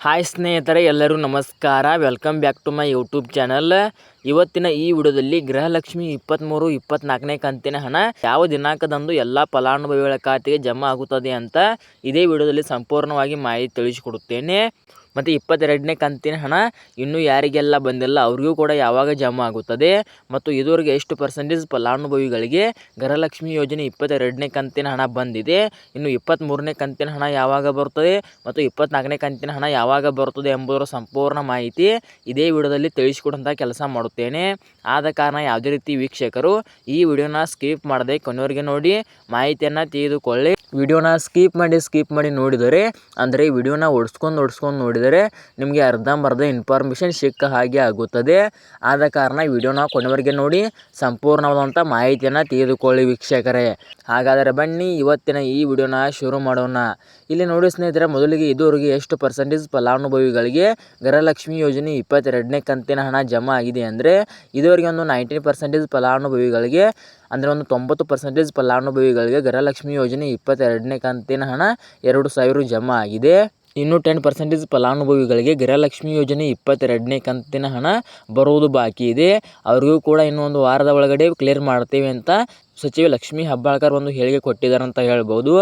Hi ಸ್ನೇಹಿತರೆ, ಎಲ್ಲರೂ ನಮಸ್ಕಾರ. Welcome back to my YouTube channel ಇವತ್ತಿನ ಈ ವಿಡಿಯೋದಲ್ಲಿ ಗೃಹಲಕ್ಷ್ಮಿ ಇಪ್ಪತ್ತ್ಮೂರು ಇಪ್ಪತ್ನಾಲ್ಕನೇ ಕಂತಿನ ಹಣ ಯಾವ ದಿನಾಂಕದಂದು ಎಲ್ಲ ಫಲಾನುಭವಿಗಳ ಖಾತೆಗೆ ಜಮಾ ಆಗುತ್ತದೆ ಅಂತ ಇದೇ ವಿಡಿಯೋದಲ್ಲಿ ಸಂಪೂರ್ಣವಾಗಿ ಮಾಹಿತಿ ತಿಳಿಸಿಕೊಡುತ್ತೇನೆ. ಮತ್ತು ಇಪ್ಪತ್ತೆರಡನೇ ಕಂತಿನ ಹಣ ಇನ್ನೂ ಯಾರಿಗೆಲ್ಲ ಬಂದಿಲ್ಲ, ಅವ್ರಿಗೂ ಕೂಡ ಯಾವಾಗ ಜಮಾ ಆಗುತ್ತದೆ. ಮತ್ತು ಇದುವರೆಗೆ ಎಷ್ಟು ಪರ್ಸೆಂಟೇಜ್ ಫಲಾನುಭವಿಗಳಿಗೆ ಗೃಹಲಕ್ಷ್ಮಿ ಯೋಜನೆ ಇಪ್ಪತ್ತೆರಡನೇ ಕಂತಿನ ಹಣ ಬಂದಿದೆ. ಇನ್ನು ಇಪ್ಪತ್ತ್ಮೂರನೇ ಕಂತಿನ ಹಣ ಯಾವಾಗ ಬರುತ್ತದೆ ಮತ್ತು ಇಪ್ಪತ್ನಾಲ್ಕನೇ ಕಂತಿನ ಹಣ ಯಾವಾಗ ಬರುತ್ತದೆ ಎಂಬುದರ ಸಂಪೂರ್ಣ ಮಾಹಿತಿ ಇದೇ ವಿಡಿಯೋದಲ್ಲಿ ತಿಳಿಸಿಕೊಡುವಂಥ ಕೆಲಸ ಮಾಡುತ್ತೇನೆ. ಆದ ಕಾರಣ ಯಾವುದೇ ರೀತಿ ವೀಕ್ಷಕರು ಈ ವಿಡಿಯೋನ ಸ್ಕಿಪ್ ಮಾಡದೆ ಕೊನೆಯವರಿಗೆ ನೋಡಿ, ಮಾಹಿತಿಯನ್ನು ತೆಗೆದುಕೊಳ್ಳಿ ವಿಡಿಯೋನ ಸ್ಕಿಪ್ ಮಾಡಿ ಸ್ಕಿಪ್ ಮಾಡಿ ನೋಡಿದರೆ, ಅಂದರೆ ವಿಡಿಯೋನ ಓಡಿಸ್ಕೊಂಡು ಓಡಿಸ್ಕೊಂಡು ನೋಡಿದರೆ ನಿಮಗೆ ಅರ್ಧಂಬರ್ಧ ಇನ್ಫಾರ್ಮೇಷನ್ ಸಿಕ್ಕ ಹಾಗೆ ಆಗುತ್ತದೆ. ಆದ ಕಾರಣ ವಿಡಿಯೋನ ಕೊನೆವರೆಗೆ ನೋಡಿ, ಸಂಪೂರ್ಣವಾದಂಥ ಮಾಹಿತಿಯನ್ನು ತೆಗೆದುಕೊಳ್ಳಿ ವೀಕ್ಷಕರೇ. ಹಾಗಾದರೆ ಬನ್ನಿ, ಇವತ್ತಿನ ಈ ವಿಡಿಯೋನ ಶುರು ಮಾಡೋಣ. ಇಲ್ಲಿ ನೋಡಿ ಸ್ನೇಹಿತರೆ, ಮೊದಲಿಗೆ ಇದುವರೆಗೆ ಎಷ್ಟು ಪರ್ಸೆಂಟೇಜ್ ಫಲಾನುಭವಿಗಳಿಗೆ ಗೃಹಲಕ್ಷ್ಮಿ ಯೋಜನೆ ಇಪ್ಪತ್ತೆರಡನೇ ಕಂತಿನ ಹಣ ಜಮಾ ಆಗಿದೆ ಅಂದರೆ, ಇದುವರೆಗೆ ಒಂದು ನೈಂಟೀನ್ ಪರ್ಸೆಂಟೇಜ್ ಫಲಾನುಭವಿಗಳಿಗೆ, ಅಂದರೆ ಒಂದು ತೊಂಬತ್ತು ಪರ್ಸೆಂಟೇಜ್ ಫಲಾನುಭವಿಗಳಿಗೆ ಗೃಹಲಕ್ಷ್ಮಿ ಯೋಜನೆ ಇಪ್ಪತ್ತೆರಡನೇ ಕಂತಿನ ಹಣ ಎರಡು ಸಾವಿರ ಜಮಾ ಆಗಿದೆ. ಇನ್ನು ಟೆನ್ ಪರ್ಸೆಂಟೇಜ್ ಫಲಾನುಭವಿಗಳಿಗೆ ಗೃಹಲಕ್ಷ್ಮಿ ಯೋಜನೆ ಇಪ್ಪತ್ತೆರಡನೇ ಕಂತಿನ ಹಣ ಬರುವುದು ಬಾಕಿ ಇದೆ. ಅವರಿಗೂ ಕೂಡ ಇನ್ನೊಂದು ವಾರದ ಒಳಗಡೆ ಕ್ಲಿಯರ್ ಮಾಡ್ತೇವೆ ಅಂತ ಸಚಿವೆ ಲಕ್ಷ್ಮೀ ಹೆಬ್ಬಾಳ್ಕರ್ ಒಂದು ಹೇಳಿಕೆ ಕೊಟ್ಟಿದ್ದಾರೆ ಅಂತ ಹೇಳ್ಬೋದು.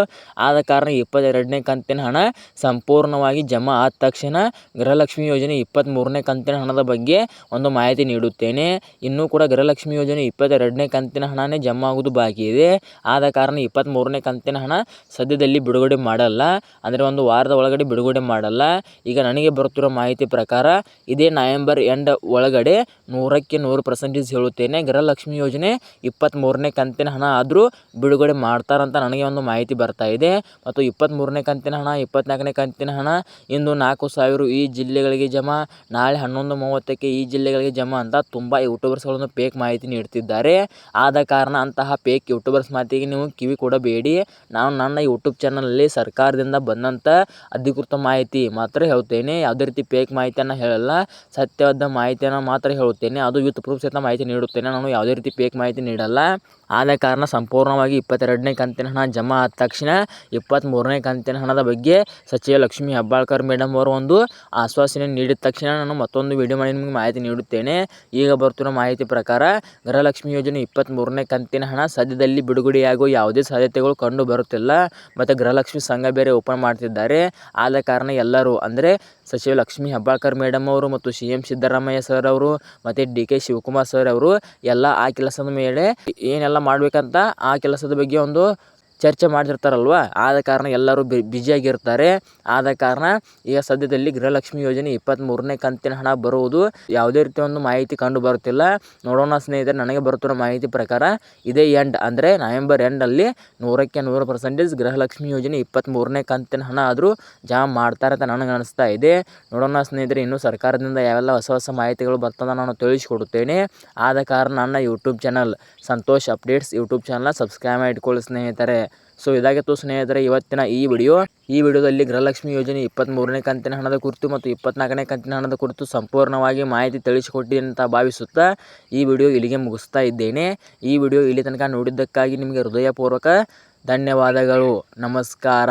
ಆದ ಕಾರಣ ಇಪ್ಪತ್ತೆರಡನೇ ಕಂತಿನ ಹಣ ಸಂಪೂರ್ಣವಾಗಿ ಜಮಾ ಆದ ತಕ್ಷಣ ಗೃಹಲಕ್ಷ್ಮಿ ಯೋಜನೆ ಇಪ್ಪತ್ತ್ಮೂರನೇ ಕಂತಿನ ಹಣದ ಬಗ್ಗೆ ಒಂದು ಮಾಹಿತಿ ನೀಡುತ್ತೇನೆ. ಇನ್ನೂ ಕೂಡ ಗೃಹಲಕ್ಷ್ಮಿ ಯೋಜನೆ ಇಪ್ಪತ್ತೆರಡನೇ ಕಂತಿನ ಹಣನೇ ಜಮಾ ಆಗೋದು ಬಾಕಿ ಇದೆ. ಆದ ಕಾರಣ ಇಪ್ಪತ್ತ್ಮೂರನೇ ಕಂತಿನ ಹಣ ಸದ್ಯದಲ್ಲಿ ಬಿಡುಗಡೆ ಮಾಡಲ್ಲ. ಅಂದರೆ ಒಂದು ವಾರದ ಒಳಗಡೆ ಬಿಡುಗಡೆ ಮಾಡಲ್ಲ. ಈಗ ನನಗೆ ಬರುತ್ತಿರುವ ಮಾಹಿತಿ ಪ್ರಕಾರ ಇದೇ ನವೆಂಬರ್ ಎಂಡ್ ಒಳಗಡೆ ನೂರಕ್ಕೆ ನೂರು ಪರ್ಸೆಂಟೇಜ್ ಹೇಳುತ್ತೇನೆ. ಗೃಹಲಕ್ಷ್ಮಿ ಯೋಜನೆ ಇಪ್ಪತ್ತ್ಮೂರನೇ ಕಂತಿನ ಹಣ ಆದರೂ ಬಿಡುಗಡೆ ಮಾಡ್ತಾರಂತ ನನಗೆ ಒಂದು ಮಾಹಿತಿ ಬರ್ತಾ ಇದೆ. ಮತ್ತು ಇಪ್ಪತ್ತ್ಮೂರನೇ ಕಂತಿನ ಹಣ ಇಪ್ಪತ್ತ್ನಾಲ್ಕನೇ ಕಂತಿನ ಹಣ, ಇಂದು ನಾಲ್ಕು ಸಾವಿರ ಈ ಜಿಲ್ಲೆಗಳಿಗೆ ಜಮಾ, ನಾಳೆ ಹನ್ನೊಂದು ಮೂವತ್ತಕ್ಕೆ ಈ ಜಿಲ್ಲೆಗಳಿಗೆ ಜಮಾ ಅಂತ ತುಂಬ ಯೂಟ್ಯೂಬರ್ಸ್ಗಳನ್ನು ಪೇಕ್ ಮಾಹಿತಿ ನೀಡ್ತಿದ್ದಾರೆ. ಆದ ಕಾರಣ ಅಂತಹ ಪೇಕ್ ಯೂಟ್ಯೂಬರ್ಸ್ ಮಾತಿಗೆ ನೀವು ಕಿವಿ ಕೊಡಬೇಡಿ. ನಾನು ನನ್ನ ಯೂಟ್ಯೂಬ್ ಚಾನಲಲ್ಲಿ ಸರ್ಕಾರದಿಂದ ಬಂದಂಥ ಅಧಿಕೃತ ಮಾಹಿತಿ ಮಾತ್ರ ಹೇಳ್ತೇನೆ. ಯಾವುದೇ ರೀತಿ ಪೇಕ್ ಮಾಹಿತಿಯನ್ನು ಹೇಳಲ್ಲ. ಸತ್ಯವಾದ ಮಾಹಿತಿಯನ್ನು ಮಾತ್ರ ಹೇಳುತ್ತೇನೆ ಅದು ವಿತ್ ಪ್ರೂಫ್ ಸಹಿತ ಮಾಹಿತಿ ನೀಡುತ್ತೇನೆ. ನಾನು ಯಾವುದೇ ರೀತಿ ಪೇಕ್ ಮಾಹಿತಿ ನೀಡಲ್ಲ. ಆದ ಕಾರಣ ಸಂಪೂರ್ಣವಾಗಿ ಇಪ್ಪತ್ತೆರಡನೇ ಕಂತಿನ ಹಣ ಜಮಾ ಆದ ತಕ್ಷಣ ಇಪ್ಪತ್ತ್ಮೂರನೇ ಕಂತಿನ ಹಣದ ಬಗ್ಗೆ ಸಚಿವ ಲಕ್ಷ್ಮೀ ಹೆಬ್ಬಾಳ್ಕರ್ ಮೇಡಮ್ ಅವರು ಒಂದು ಆಶ್ವಾಸನೆ ನೀಡಿದ ತಕ್ಷಣ ನಾನು ಮತ್ತೊಂದು ವಿಡಿಯೋ ಮಾಡಿ ನಿಮಗೆ ಮಾಹಿತಿ ನೀಡುತ್ತೇನೆ. ಈಗ ಬರ್ತಿರೋ ಮಾಹಿತಿ ಪ್ರಕಾರ ಗೃಹಲಕ್ಷ್ಮಿ ಯೋಜನೆ ಇಪ್ಪತ್ತ್ಮೂರನೇ ಕಂತಿನ ಹಣ ಸದ್ಯದಲ್ಲಿ ಬಿಡುಗಡೆಯಾಗುವ ಯಾವುದೇ ಸಾಧ್ಯತೆಗಳು ಕಂಡು ಬರುತ್ತಿಲ್ಲ. ಮತ್ತು ಗೃಹಲಕ್ಷ್ಮಿ ಸಂಘ ಬೇರೆ ಓಪನ್ ಮಾಡ್ತಿದ್ದಾರೆ. ಆದ ಕಾರಣ ಎಲ್ಲರೂ ಅಂದರೆ ಸಚಿವ ಲಕ್ಷ್ಮೀ ಹೆಬ್ಬಾಳ್ಕರ್ ಮೇಡಮ್ ಅವರು ಮತ್ತು ಸಿ ಎಂ ಸಿದ್ದರಾಮಯ್ಯ ಸರ್ ಅವರು ಮತ್ತು ಡಿ ಕೆ ಶಿವಕುಮಾರ್ ಸರ್ ಅವರು ಎಲ್ಲ ಆ ಕೆಲಸದ ಮೇಲೆ ಏನೆಲ್ಲ ಮಾಡಬೇಕಂತ ಆ ಕೆಲಸದ ಬಗ್ಗೆ ಒಂದು ಚರ್ಚೆ ಮಾಡ್ತಿರ್ತಾರಲ್ವ? ಆದ ಕಾರಣ ಎಲ್ಲರೂ ಬ್ಯುಸಿಯಾಗಿರ್ತಾರೆ. ಆದ ಕಾರಣ ಈಗ ಸದ್ಯದಲ್ಲಿ ಗೃಹಲಕ್ಷ್ಮಿ ಯೋಜನೆ ಇಪ್ಪತ್ತ್ಮೂರನೇ ಕಂತಿನ ಹಣ ಬರುವುದು ಯಾವುದೇ ರೀತಿಯ ಒಂದು ಮಾಹಿತಿ ಕಂಡು ಬರುತ್ತಿಲ್ಲ. ನೋಡೋಣ ಸ್ನೇಹಿತರೆ, ನನಗೆ ಬರುತ್ತಿರೋ ಮಾಹಿತಿ ಪ್ರಕಾರ ಇದೇ ಎಂಡ್ ಅಂದರೆ ನವೆಂಬರ್ ಎಂಡಲ್ಲಿ ನೂರಕ್ಕೆ ನೂರು ಪರ್ಸೆಂಟೇಜ್ ಗೃಹಲಕ್ಷ್ಮಿ ಯೋಜನೆ ಇಪ್ಪತ್ತ್ಮೂರನೇ ಕಂತಿನ ಹಣ ಆದರೂ ಜಮಾ ಮಾಡ್ತಾರೆ ಅಂತ ನನಗೆ ಅನಿಸ್ತಾ ಇದೆ. ನೋಡೋಣ ಸ್ನೇಹಿತರೆ, ಇನ್ನೂ ಸರ್ಕಾರದಿಂದ ಯಾವೆಲ್ಲ ಹೊಸ ಹೊಸ ಮಾಹಿತಿಗಳು ಬರ್ತದೆ ನಾನು ತಿಳಿಸ್ಕೊಡುತ್ತೇನೆ. ಆದ ಕಾರಣ ನನ್ನ YouTube channel Santosh updates YouTube ಚಾನಲ್ನ ಸಬ್ಸ್ಕ್ರೈಬ್ ಮಾಡಿಕೊಳ್ಳಿ ಸ್ನೇಹಿತರೆ. ಸೊ ಇದಾಗಿತ್ತು ಸ್ನೇಹಿತರೆ, ಇವತ್ತಿನ ಈ ವಿಡಿಯೋ ಈ ವಿಡಿಯೋದಲ್ಲಿ ಗೃಹಲಕ್ಷ್ಮಿ ಯೋಜನೆ ಇಪ್ಪತ್ತ್ಮೂರನೇ ಕಂತಿನ ಹಣದ ಕುರಿತು ಮತ್ತು ಇಪ್ಪತ್ನಾಲ್ಕನೇ ಕಂತಿನ ಹಣದ ಕುರಿತು ಸಂಪೂರ್ಣವಾಗಿ ಮಾಹಿತಿ ತಿಳಿಸಿಕೊಟ್ಟಿ ಅಂತ ಭಾವಿಸುತ್ತಾ ಈ ವಿಡಿಯೋ ಇಲ್ಲಿಗೆ ಮುಗಿಸ್ತಾ ಇದ್ದೇನೆ. ಈ ವಿಡಿಯೋ ಇಲ್ಲಿ ತನಕ ನೋಡಿದ್ದಕ್ಕಾಗಿ ನಿಮಗೆ ಹೃದಯಪೂರ್ವಕ ಧನ್ಯವಾದಗಳು. ನಮಸ್ಕಾರ.